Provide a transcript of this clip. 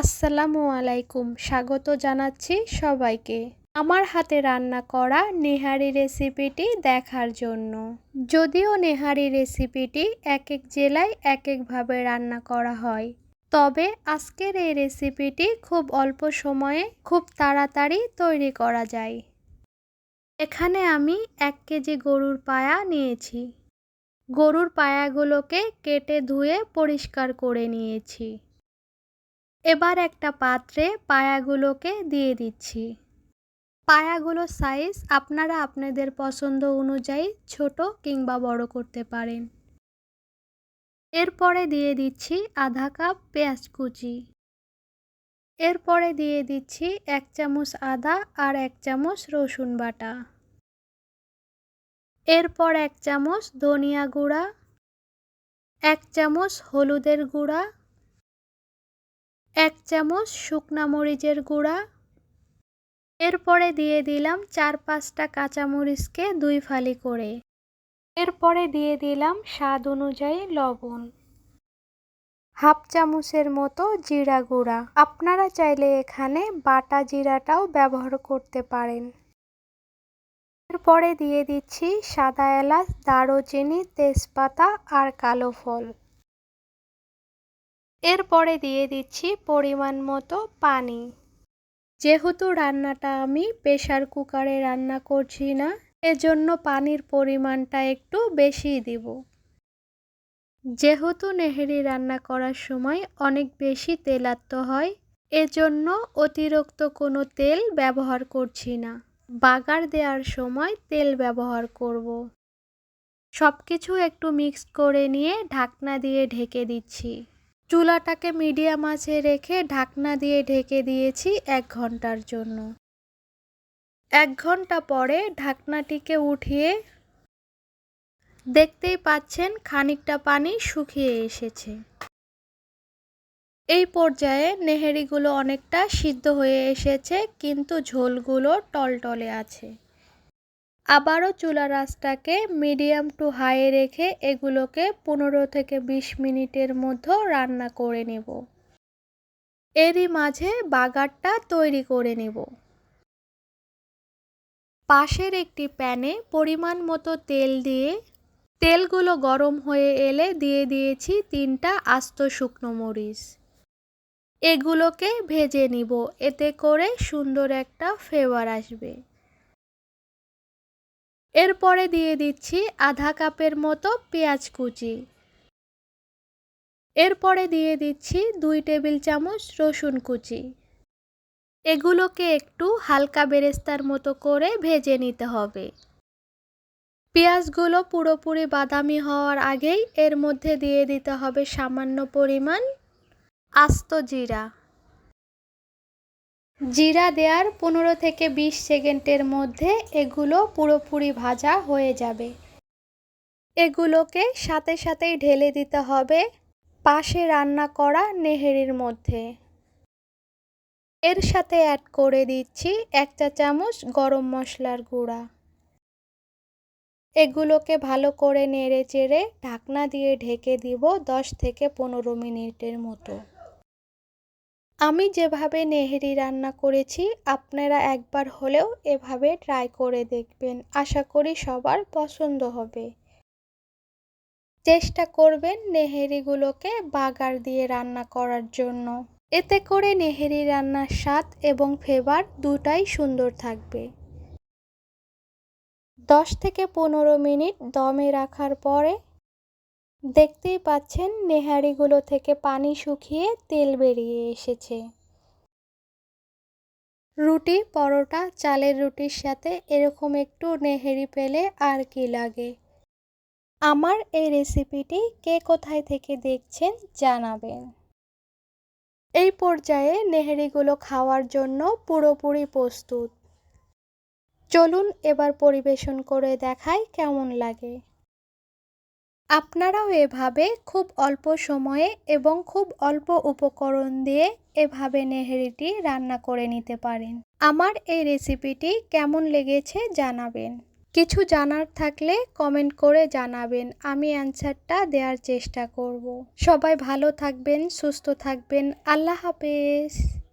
আসসালামু আলাইকুম। স্বাগত জানাচ্ছি সবাইকে আমার হাতে রান্না করা নেহারি রেসিপিটি দেখার জন্য। যদিও নেহারি রেসিপিটি এক এক জেলায় এক একভাবে রান্না করা হয়, তবে আজকের এই রেসিপিটি খুব অল্প সময়ে খুব তাড়াতাড়ি তৈরি করা যায়। এখানে আমি এক কেজি গরুর পায়া নিয়েছি। গরুর পায়াগুলোকে কেটে ধুয়ে পরিষ্কার করে নিয়েছি। এবার একটা পাত্রে পায়াগুলোকে দিয়ে দিচ্ছি। পায়াগুলোর সাইজ আপনারা আপনাদের পছন্দ অনুযায়ী ছোট কিংবা বড় করতে পারেন। এরপরে দিয়ে দিচ্ছি আধা কাপ পেঁয়াজ কুচি। এরপরে দিয়ে দিচ্ছি এক চামচ আদা আর এক চামচ রসুন বাটা। এরপর এক চামচ ধনিয়া গুঁড়া, এক চামচ হলুদের গুঁড়া এক চামচ শুকনা মরিচের গুঁড়া। এরপরে দিয়ে দিলাম চার পাঁচটা কাঁচামরিচকে দুই ফালি করে। এরপরে দিয়ে দিলাম স্বাদ অনুযায়ী লবণ। হাফ চামচের মতো জিরা গুঁড়া। আপনারা চাইলে এখানে বাটা জিরাটাও ব্যবহার করতে পারেন। এরপরে দিয়ে দিচ্ছি সাদা এলাচ, দারুচিনি, তেজপাতা আর কালো ফল। এরপরে দিয়ে দিচ্ছি পরিমাণ মতো পানি। যেহেতু রান্নাটা আমি প্রেশার কুকারে রান্না করছি না, এজন্য পানির পরিমাণটা একটু বেশি দিব। যেহেতু নেহেরি রান্না করার সময় অনেক বেশি তেলাত্ম হয়, এজন্য অতিরিক্ত কোনো তেল ব্যবহার করছি না। বাগার দেওয়ার সময় তেল ব্যবহার করব। সব কিছু একটু মিক্স করে নিয়ে ঢাকনা দিয়ে ঢেকে দিচ্ছি। চুলাটাকে মিডিয়াম আঁচে রেখে ঢাকনা দিয়ে ঢেকে দিয়েছি এক ঘণ্টার জন্য। এক ঘণ্টা পরে ঢাকনাটিকে উঠিয়ে দেখতেই পাচ্ছেন খানিকটা পানি শুকিয়ে এসেছে। এই পর্যায়ে নেহেরিগুলো অনেকটা সিদ্ধ হয়ে এসেছে, কিন্তু ঝোলগুলো টলটলে আছে। আবারও চুলা রাসটাকে মিডিয়াম টু হাই রেখে এগুলোকে পনেরো থেকে বিশ মিনিটের মধ্যে রান্না করে নেব। এরই মাঝে বাগারটা তৈরি করে নেব। পাশের একটি প্যানে পরিমাণ মতো তেল দিয়ে তেলগুলো গরম হয়ে এলে দিয়ে দিয়েছি তিনটা আস্ত শুকনো মরিচ। এগুলোকে ভেজে নিব, এতে করে সুন্দর একটা ফ্লেভার আসবে। এরপরে দিয়ে দিচ্ছি আধা কাপের মতো পেঁয়াজ কুচি। এরপরে দিয়ে দিচ্ছি দুই টেবিল চামচ রসুন কুচি। এগুলোকে একটু হালকা বেরেস্তার মতো করে ভেজে নিতে হবে। পেঁয়াজগুলো পুরোপুরি বাদামি হওয়ার আগেই এর মধ্যে দিয়ে দিতে হবে সামান্য পরিমাণ আস্ত জিরা। জিরা দেওয়ার পনেরো থেকে বিশ সেকেন্ডের মধ্যে এগুলো পুরোপুরি ভাজা হয়ে যাবে। এগুলোকে সাথে সাথেই ঢেলে দিতে হবে পাশে রান্না করা নেহেরির মধ্যে। এর সাথে অ্যাড করে দিচ্ছি এক চা চামচ গরম মশলার গুঁড়া। এগুলোকে ভালো করে নেড়ে চেড়ে ঢাকনা দিয়ে ঢেকে দিব দশ থেকে পনেরো মিনিটের মতো। আমি যেভাবে নেহেরি রান্না করেছি, আপনারা একবার হলেও এভাবে ট্রাই করে দেখবেন। আশা করি সবার পছন্দ হবে। চেষ্টা করবেন নেহেরিগুলোকে বাগার দিয়ে রান্না করার জন্য। এতে করে নেহেরি রান্নার স্বাদ এবং ফ্লেভার দুটাই সুন্দর থাকবে। দশ থেকে পনেরো মিনিট দমে রাখার পরে দেখতেই পাচ্ছেন নেহারিগুলো থেকে পানি শুকিয়ে তেল বেরিয়ে এসেছে। রুটি, পরোটা, চালের রুটির সাথে এরকম একটু নেহেরি পেলে আর কি লাগে। আমার এই রেসিপিটি কে কোথায় থেকে দেখছেন জানাবেন। এই পর্যায়ে নেহেরিগুলো খাওয়ার জন্য পুরোপুরি প্রস্তুত। চলুন এবার পরিবেশন করে দেখাই কেমন লাগে। আপনারাও এভাবে খুব অল্প সময়ে এবং খুব অল্প উপকরণ দিয়ে এভাবে নেহেরিটি রান্না করে নিতে পারেন। আমার এই রেসিপিটি কেমন লেগেছে জানাবেন। কিছু জানার থাকলে কমেন্ট করে জানাবেন, আমি অ্যান্সারটা দেওয়ার চেষ্টা করব। সবাই ভালো থাকবেন, সুস্থ থাকবেন, আল্লাহ হাফেজ।